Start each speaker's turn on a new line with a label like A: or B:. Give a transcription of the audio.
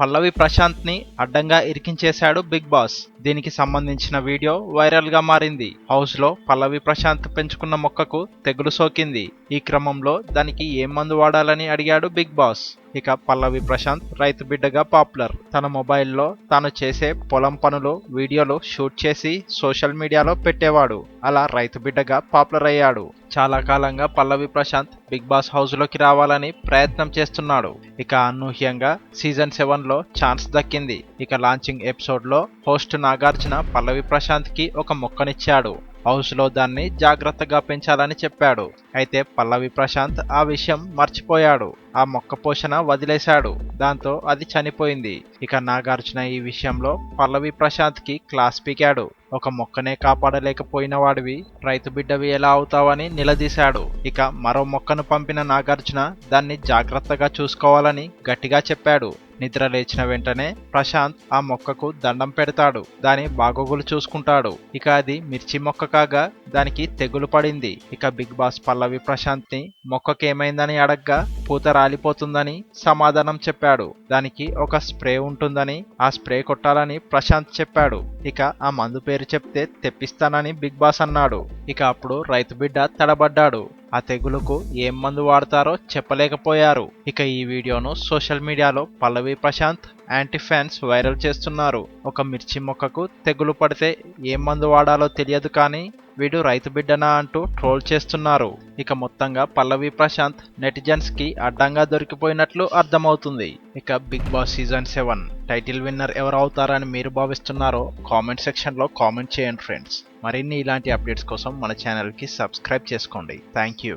A: పల్లవి ప్రశాంత్ని అడ్డంగా ఇరికించేశాడు big boss. దీనికి సంబంధించిన వీడియో వైరల్గా మారింది. హౌస్లో పల్లవి ప్రశాంత్ పెంచుకున్న మొక్కకు తెగులు సోకింది. ఈ క్రమంలో దానికి ఏ మందు వాడాలని అడిగాడు బిగ్ బాస్. ఇక పల్లవి ప్రశాంత్ రైతు బిడ్డగా పాపులర్. తన మొబైల్లో తాను చేసే పొలం పనులు వీడియోలు షూట్ చేసి సోషల్ మీడియాలో పెట్టేవాడు. అలా రైతు బిడ్డగా పాపులర్ అయ్యాడు. చాలా కాలంగా పల్లవి ప్రశాంత్ బిగ్ బాస్ హౌస్లోకి రావాలని ప్రయత్నం చేస్తున్నాడు. ఇక అనూహ్యంగా సీజన్ సెవెన్లో ఛాన్స్ దక్కింది. ఇక లాంచింగ్ ఎపిసోడ్లో హోస్ట్ నాగార్జున పల్లవి ప్రశాంత్కి ఒక మొక్కనిచ్చాడు. హౌస్లో దాన్ని జాగ్రత్తగా పెంచాలని చెప్పాడు. అయితే పల్లవి ప్రశాంత్ ఆ విషయం మర్చిపోయాడు. ఆ మొక్క పోషణ వదిలేశాడు. దాంతో అది చనిపోయింది. ఇక నాగార్జున ఈ విషయంలో పల్లవి ప్రశాంత్కి క్లాస్ పీకాడు. ఒక మొక్కనే కాపాడలేకపోయిన వాడివి రైతు బిడ్డవి ఎలా అవుతావని నిలదీశాడు. ఇక మరో మొక్కను పంపిన నాగార్జున దాన్ని జాగ్రత్తగా చూసుకోవాలని గట్టిగా చెప్పాడు. నిద్ర లేచిన వెంటనే ప్రశాంత్ ఆ మొక్కకు దండం పెడతాడు. దాని బాగోగులు చూసుకుంటాడు. ఇక అది మిర్చి మొక్క కాగా దానికి తెగులు పడింది. ఇక బిగ్ బాస్ పల్లవి ప్రశాంత్ని మొక్కకేమైందని అడగ్గా పూత రాలిపోతుందని సమాధానం చెప్పాడు. దానికి ఒక స్ప్రే ఉంటుందని ఆ స్ప్రే కొట్టాలని ప్రశాంత్ చెప్పాడు. ఇక ఆ మందు పేరు చెప్తే తెప్పిస్తానని బిగ్ బాస్ అన్నాడు. ఇక అప్పుడు రైతు బిడ్డ తడబడ్డాడు. ఆ తెగులుకు ఏం మందు వాడతారో చెప్పలేకపోయారు. ఇక ఈ వీడియోను సోషల్ మీడియాలో Pallavi Prashanth anti fans viral చేస్తున్నారు. ఒక మిర్చి మొక్కకు తెగులు పడితే ఏం మందు వాడాలో తెలియదు కానీ వీడు రైతు బిడ్డనా అంటూ ట్రోల్ చేస్తున్నారు. ఇక మొత్తంగా పల్లవి ప్రశాంత్ నెటిజన్స్కి అడ్డంగా దొరికిపోయినట్లు అర్థమవుతుంది. ఇక Big Boss season seven title winner ఎవరు అవుతారని మీరు భావిస్తున్నారో కామెంట్ సెక్షన్లో కామెంట్ చేయండి ఫ్రెండ్స్. మరిన్ని ఇలాంటి అప్డేట్స్ కోసం మన ఛానల్కి సబ్స్క్రైబ్ చేసుకోండి. Thank you